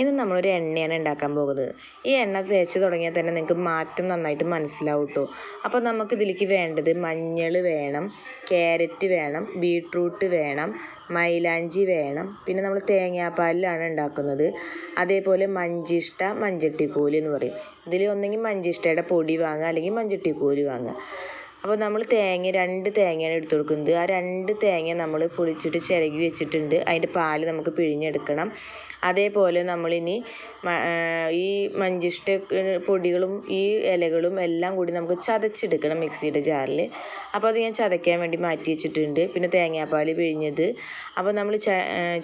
ഇന്ന് നമ്മളൊരു എണ്ണയാണ് ഉണ്ടാക്കാൻ പോകുന്നത്. ഈ എണ്ണ തേച്ച് തുടങ്ങിയാൽ തന്നെ നിങ്ങൾക്ക് മാറ്റം നന്നായിട്ട് മനസ്സിലാവും കേട്ടോ അപ്പോൾ നമുക്ക് ഇതിലേക്ക് വേണ്ടത് മഞ്ഞൾ വേണം ക്യാരറ്റ് വേണം ബീട്രൂട്ട് വേണം മൈലാഞ്ചി വേണം. പിന്നെ നമ്മൾ തേങ്ങാപ്പാലിലാണ് ഉണ്ടാക്കുന്നത്. അതേപോലെ മഞ്ചിഷ്ട മഞ്ചട്ടിക്കോൽ എന്ന് പറയും. ഇതിൽ ഒന്നെങ്കിൽ മഞ്ചിഷ്ടയുടെ പൊടി വാങ്ങുക അല്ലെങ്കിൽ മഞ്ചട്ടിക്കോൽ വാങ്ങുക. അപ്പോൾ നമ്മൾ തേങ്ങ രണ്ട് തേങ്ങയാണ് എടുത്ത് കൊടുക്കുന്നത്. ആ രണ്ട് തേങ്ങ നമ്മൾ പൊളിച്ചിട്ട് ചിരകി വെച്ചിട്ടുണ്ട്. അതിന്റെ പാൽ നമുക്ക് പിഴിഞ്ഞെടുക്കണം. അതേപോലെ നമ്മളിനി ഈ മഞ്ചിഷ്ട പൊടികളും ഈ ഇലകളും എല്ലാം കൂടി നമുക്ക് ചതച്ചെടുക്കണം മിക്സിയുടെ ജാറിൽ. അപ്പോൾ അത് ഞാൻ ചതയ്ക്കാൻ വേണ്ടി മാറ്റി വെച്ചിട്ടുണ്ട്. പിന്നെ തേങ്ങാപ്പാൽ പിഴിഞ്ഞത്. അപ്പോൾ നമ്മൾ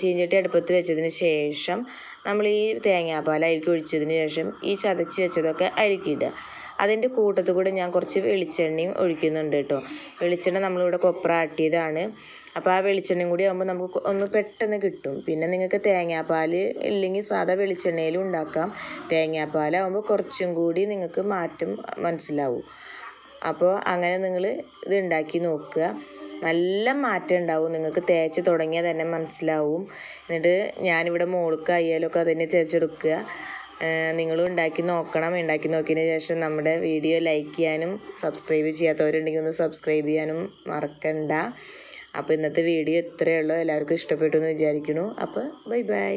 ചീഞ്ചട്ടി അടുപ്പത്ത് വെച്ചതിന് ശേഷം നമ്മൾ ഈ തേങ്ങാപ്പാൽ അരിക്ക് ഒഴിച്ചതിന് ശേഷം ഈ ചതച്ച് വെച്ചതൊക്കെ അതിലേക്കിടുക അതിന്റെ കൂട്ടത്തിൽ കൂടെ ഞാൻ കുറച്ച് വെളിച്ചെണ്ണയും ഒഴിക്കുന്നുണ്ട് കേട്ടോ. വെളിച്ചെണ്ണ നമ്മളിവിടെ കൊപ്ര ആട്ടിയതാണ് അപ്പോൾ ആ വെളിച്ചെണ്ണയും കൂടി ആകുമ്പോൾ നമുക്ക് ഒന്ന് പെട്ടെന്ന് കിട്ടും. പിന്നെ നിങ്ങൾക്ക് തേങ്ങാപ്പാൽ ഇല്ലെങ്കിൽ സാധാ വെളിച്ചെണ്ണയിലും ഉണ്ടാക്കാം. തേങ്ങാപ്പാലാകുമ്പോൾ കുറച്ചും കൂടി നിങ്ങൾക്ക് മാറ്റം മനസ്സിലാവും. അപ്പോൾ അങ്ങനെ നിങ്ങൾ ഇത് ഉണ്ടാക്കി നോക്കുക. നല്ല മാറ്റം ഉണ്ടാവും. നിങ്ങൾക്ക് തേച്ച് തുടങ്ങിയാൽ തന്നെ മനസ്സിലാവും. എന്നിട്ട് ഞാനിവിടെ മോൾക്ക് അയ്യാലൊക്കെ അതന്നെ തേച്ചെടുക്കുക. നിങ്ങളും ഉണ്ടാക്കി നോക്കണം. ഉണ്ടാക്കി നോക്കിയതിന് ശേഷം നമ്മുടെ വീഡിയോ ലൈക്ക് ചെയ്യാനും സബ്സ്ക്രൈബ് ചെയ്യാത്തവരുണ്ടെങ്കിൽ ഒന്ന് സബ്സ്ക്രൈബ് ചെയ്യാനും മറക്കണ്ട. അപ്പോൾ ഇന്നത്തെ വീഡിയോ ഇത്രയേ ഉള്ളൂ. എല്ലാവർക്കും ഇഷ്ടപ്പെട്ടു എന്ന് വിചാരിക്കുന്നു. അപ്പോൾ ബൈ ബൈ